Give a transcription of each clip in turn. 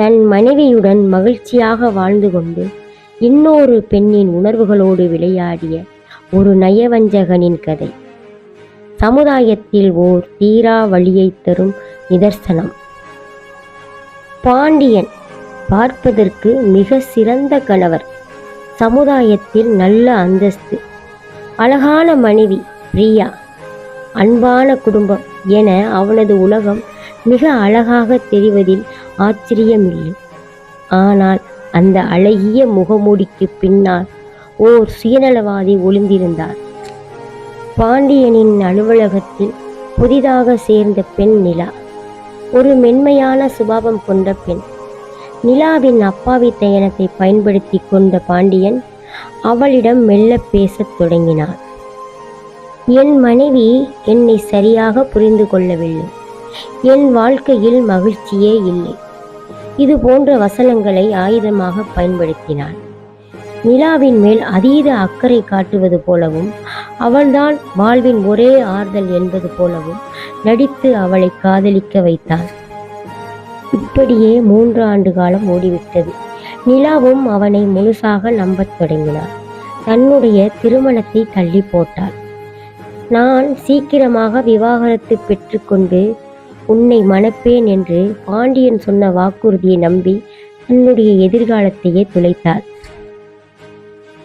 தன் மனைவியுடன் மகிழ்ச்சியாக வாழ்ந்து கொண்டு இன்னொரு பெண்ணின் உணர்வுகளோடு விளையாடிய ஒரு நயவஞ்சகனின் கதை. சமுதாயத்தில் ஓர் தீரா வழியை தரும் நிதர்சனம். பாண்டியன் பார்ப்பதற்கு மிக சிறந்த கணவர். சமுதாயத்தில் நல்ல அந்தஸ்து. அழகான மனைவி பிரியா. அன்பான குடும்பம் என அவனது உலகம் மிக அழகாக தெரிவதில் ஆச்சரியமில்லை. ஆனால் அந்த அழகிய முகமூடிக்கு பின்னால் ஓர் சுயநலவாதி ஒளிந்திருந்தார். பாண்டியனின் அலுவலகத்தில் புதிதாக சேர்ந்த பெண் நிலா. ஒரு மென்மையான சுபாவம் கொண்ட பெண். நிலாவின் அப்பாவித்தனத்தை பயன்படுத்தி கொண்ட பாண்டியன் அவளிடம் மெல்ல பேசத் தொடங்கினார் என் மனைவி என்னை சரியாக புரிந்து கொள்ளவில்லை. என் வாழ்க்கையில் மகிழ்ச்சியே இல்லை. இது போன்ற வசனங்களை ஆயுதமாக பயன்படுத்தினாள் நிலாவின் மேல் அதீத அக்கறை காட்டுவது போலவும் அவள்தான் வாழ்வின் ஒரே ஆறுதல் என்பது போலவும் நடித்து அவளை காதலிக்க வைத்தாள் இப்படியே மூன்று ஆண்டு காலம் ஓடிவிட்டது. நிலாவும் அவனை முழுசாக நம்பத் தொடங்கினார் தன்னுடைய திருமணத்தை தள்ளி போட்டாள். நான் சீக்கிரமாக விவாகரத்து பெற்றுக்கொண்டு உன்னை மணப்பேன் என்று பாண்டியன் சொன்ன வாக்குறுதியை நம்பி தன்னுடைய எதிர்காலத்தையே துளைத்தாள்.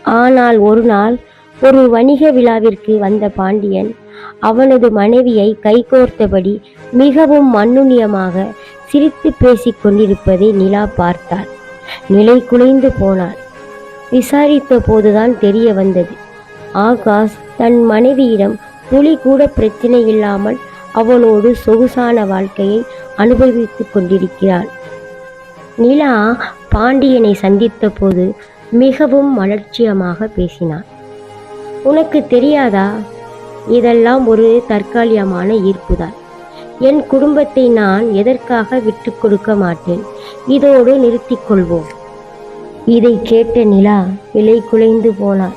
ஆனால் ஒரு நாள் ஒரு வணிக விழாவிற்கு வந்த பாண்டியன் அவனது மனைவியை கைகோர்த்தபடி மிகவும் மண்ணுண்ணியமாக சிரித்து பேசிக் கொண்டிருப்பதை நிலா பார்த்தாள். நிலை குலைந்து போனாள். விசாரித்த போதுதான் தெரிய வந்தது. ஆகாஷ் தன் மனைவியிடம் துளி கூட பிரச்சனை இல்லாமல் அவனோடு சொகுசான வாழ்க்கையை அனுபவித்துக் கொண்டிருக்கிறான் நிலா பாண்டியனை சந்தித்த போது மிகவும் மலட்சியமாக பேசினான் உனக்கு தெரியாதா? இதெல்லாம் ஒரு தற்காலிகமான ஈர்ப்புதான். என் குடும்பத்தை நான் எதற்காக விட்டு கொடுக்க மாட்டேன்? இதோடு நிறுத்திக் கொள்வோம். இதை கேட்ட நிலா விலை குலைந்து போனாள்.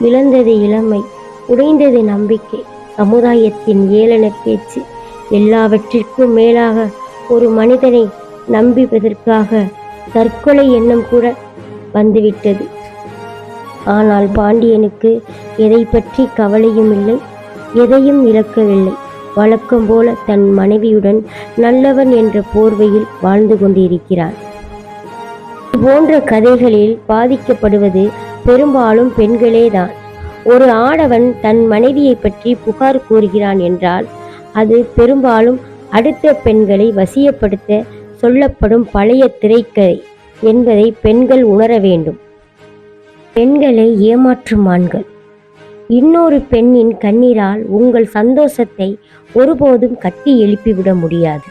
இழந்தது இளமை உடைந்தது நம்பிக்கை. சமுதாயத்தின் ஏளன பேச்சு எல்லாவற்றிற்கும் மேலாக ஒரு மனிதனை நம்பிப்பதற்காக தற்கொலை எண்ணம் கூட வந்துவிட்டது. ஆனால் பாண்டியனுக்கு எதை பற்றி கவலையும் இல்லை எதையும் இழக்கவில்லை. வழக்கம் போல தன் மனைவியுடன் நல்லவன் என்ற போர்வையில் வாழ்ந்து கொண்டிருக்கிறான். இது போன்ற கதைகளில் பாதிக்கப்படுவது பெரும்பாலும் பெண்களேதான். ஒரு ஆடவன் தன் மனைவியை பற்றி புகார் கூறுகிறான் என்றால் அது பெரும்பாலும் அடுத்த பெண்களை வசியப்படுத்த சொல்லப்படும் பழைய திரைக்கதை என்பதை பெண்கள் உணர வேண்டும். பெண்களை ஏமாற்றும் ஆண்கள். இன்னொரு பெண்ணின் கண்ணீரால் உங்கள் சந்தோஷத்தை ஒருபோதும் கட்டி எழுப்பிவிட முடியாது.